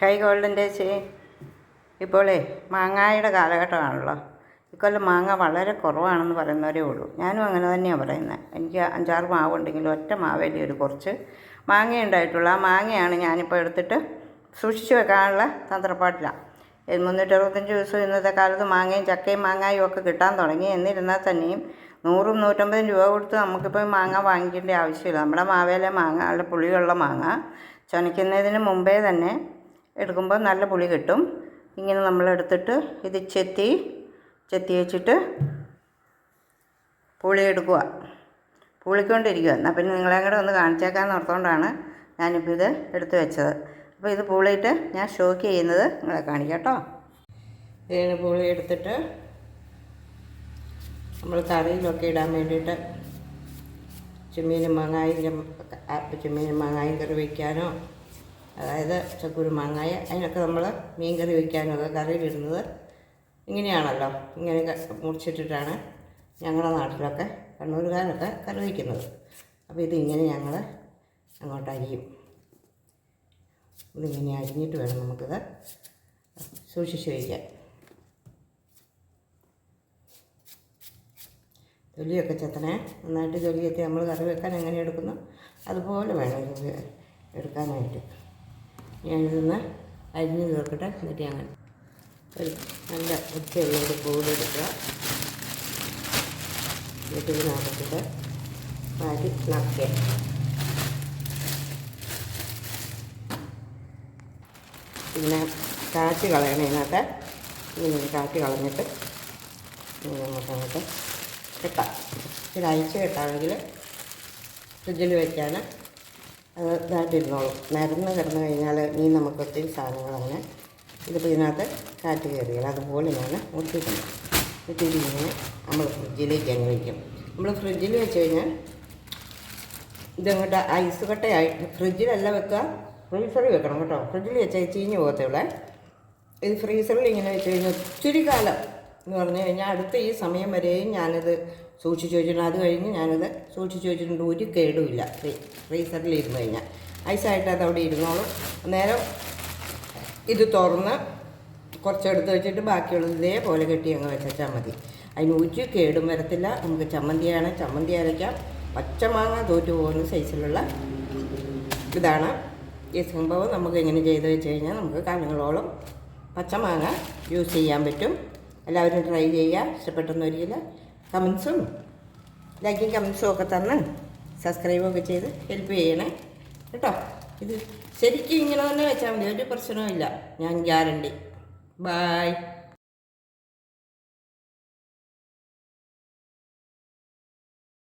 High golden ചേച്ചി ഇപ്പോളേ മാങ്ങായുടെ കാലഘട്ടമാണല്ലോ. ഇക്കൊല്ലം മാങ്ങ വളരെ കുറവാണെന്ന് പറയുന്നവരേ ഉള്ളൂ. ഞാനും അങ്ങനെ തന്നെയാണ് പറയുന്നത് എനിക്ക് അഞ്ചാറ് മാവുണ്ടെങ്കിലും ഒറ്റ മാവേലി ഒരു കുറച്ച് മാങ്ങ ഉണ്ടായിട്ടുള്ളൂ. ആ മാങ്ങയാണ് ഞാനിപ്പോൾ എടുത്തിട്ട് സൂക്ഷിച്ച് വെക്കാനുള്ള തന്ത്രപ്പാട്ടിലാണ് മുന്നൂറ്ററുപത്തഞ്ച് ദിവസം ഇന്നത്തെ കാലത്ത് മാങ്ങയും ചക്കയും മാങ്ങായും ഒക്കെ കിട്ടാൻ തുടങ്ങി. എന്നിരുന്നാൽ തന്നെയും നൂറും നൂറ്റമ്പതും രൂപ കൊടുത്ത് നമുക്കിപ്പോൾ മാങ്ങ വാങ്ങിക്കേണ്ട ആവശ്യമില്ല. നമ്മുടെ മാവേലെ മാങ്ങ അല്ല പുളിയുള്ള മാങ്ങ ചുനയ്ക്കുന്നതിന് മുമ്പേ തന്നെ എടുക്കുമ്പോൾ നല്ല പുളി കിട്ടും. ഇങ്ങനെ നമ്മൾ എടുത്തിട്ട് ഇത് ചെത്തി ചെത്തി വെച്ചിട്ട് പുളി എടുക്കുക. പുളിക്കൊണ്ടിരിക്കുക. എന്നാൽ പിന്നെ നിങ്ങളെയും കൂടെ ഒന്ന് കാണിച്ചേക്കാന്ന് ഓർത്തുകൊണ്ടാണ് ഞാനിപ്പോൾ ഇത് എടുത്ത് വെച്ചത്. അപ്പോൾ ഇത് പുളിയിട്ട് ഞാൻ ഷോക്ക് ചെയ്യുന്നത് നിങ്ങളെ കാണിക്കാം കേട്ടോ. ഇതാണ് പുളി എടുത്തിട്ട് നമ്മൾ കറിയിലൊക്കെ ഇടാൻ വേണ്ടിയിട്ട് ചെമ്മീനും മാങ്ങായും ചെമ്മീനും മാങ്ങായും കറി വയ്ക്കാനോ അതായത് ചക്കൂര് മാങ്ങായ അതിനൊക്കെ നമ്മൾ മീൻ കറി വയ്ക്കാനോ ഒക്കെ കറിയിലിടുന്നത് ഇങ്ങനെയാണല്ലോ. ഇങ്ങനെ മുറിച്ചിട്ടിട്ടാണ് ഞങ്ങളുടെ നാട്ടിലൊക്കെ കണ്ണൂരുകാരൊക്കെ കറി വയ്ക്കുന്നത് അപ്പോൾ ഇതിങ്ങനെ ഞങ്ങൾ അങ്ങോട്ട് അരിയും. ഇതിങ്ങനെ അരിഞ്ഞിട്ട് വേണം നമുക്കിത് സൂക്ഷിച്ച് വയ്ക്കാൻ തൊലിയൊക്കെ ചെത്തണേ. നന്നായിട്ട് തൊലിയൊക്കെ നമ്മൾ കറി വെക്കാൻ എങ്ങനെ എടുക്കുന്നു? അതുപോലെ വേണം എടുക്കാനായിട്ട്. ഞാനിതൊന്ന് അരിഞ്ഞ് തീർക്കട്ടെ. എന്നിട്ട് ഞങ്ങൾ ഒരു നല്ല വൃത്തിയുള്ള ഒരു കൂട് എടുക്കുക. എന്നിട്ട് ഇതിനകത്തിട്ട് വാരി നക്കുക പിന്നെ കാറ്റ് കളയണം ഇതിനകത്ത്. ഇങ്ങനെ കാറ്റ് കളഞ്ഞിട്ട് ഇങ്ങനെ നമുക്ക് അങ്ങോട്ട് കെട്ടാം ഇത് അയച്ച് കെട്ടാമെങ്കിൽ ഫ്രിഡ്ജിൽ വെക്കാൻ അത് ഇതായിട്ടിരുന്നോളും. നിരന്ന് കിടന്നു കഴിഞ്ഞാൽ മീൻ നമുക്ക് ഒത്തിരി സാധനങ്ങൾ അങ്ങനെ ഇതിപ്പോൾ ഇതിനകത്ത് കാറ്റ് കയറിയാൽ അതുപോലെ ഞാൻ ഒട്ടിക്കണം എന്നിട്ട് ഇങ്ങനെ നമ്മൾ ഫ്രിഡ്ജിലേക്ക് അങ്ങ് വയ്ക്കും നമ്മൾ ഫ്രിഡ്ജിൽ വെച്ച് കഴിഞ്ഞാൽ ഇതങ്ങോട്ട് ഐസ് കട്ടയായിട്ട് ഫ്രിഡ്ജിലല്ല വെക്കുക ഫ്രീസറിൽ വെക്കണം കേട്ടോ. ഫ്രിഡ്ജിൽ വെച്ചാൽ ചീഞ്ഞ് പോകത്തുള്ളേ. ഇത് ഫ്രീസറിൽ ഇങ്ങനെ വെച്ച് കഴിഞ്ഞാൽ ഒത്തിരി കാലം എന്ന് പറഞ്ഞു കഴിഞ്ഞാൽ അടുത്ത ഈ സമയം വരെയും ഞാനത് സൂക്ഷിച്ച് വെച്ചിട്ടുണ്ട്. അത് കഴിഞ്ഞ് ഞാനത് സൂക്ഷിച്ച് വെച്ചിട്ടുണ്ട്. ഒരു കേടുമില്ല. ഫ്രീ ഫ്രീസറിൽ ഇരുന്ന് കഴിഞ്ഞാൽ ഐസായിട്ട് അത് അവിടെ ഇരുന്നോളും. അന്നേരം ഇത് തുറന്ന് കുറച്ചെടുത്ത് വെച്ചിട്ട് ബാക്കിയുള്ളത് ഇതേപോലെ കെട്ടി അങ്ങ് വെച്ചാൽ മതി. അതിന് ഒരു കേടും വരത്തില്ല. നമുക്ക് ചമ്മന്തിയാണ് ചമ്മന്തി അരയ്ക്കാം. പച്ചമാങ്ങ തോറ്റു പോകുന്ന സൈസിലുള്ള ഇതാണ്. ഈ സംഭവം നമുക്ക് എങ്ങനെ ചെയ്ത് വെച്ച് കഴിഞ്ഞാൽ നമുക്ക് കാലങ്ങളോളം പച്ചമാങ്ങ യൂസ് ചെയ്യാൻ പറ്റും. എല്ലാവരും ട്രൈ ചെയ്യുക. ഇഷ്ടപ്പെട്ടെന്നൊരിക്കൽ കമൻസും ലൈക്കും കമൻസും ഒക്കെ തന്ന് സബ്സ്ക്രൈബൊക്കെ ചെയ്ത് ഹെൽപ്പ് ചെയ്യണേ. കേട്ടോ? ഇത് ശരിക്കും ഇങ്ങനെ തന്നെ വെച്ചാൽ മതി. ഒരു പ്രശ്നവും ഇല്ല. ഞാൻ ഗ്യാരണ്ടി ബായ്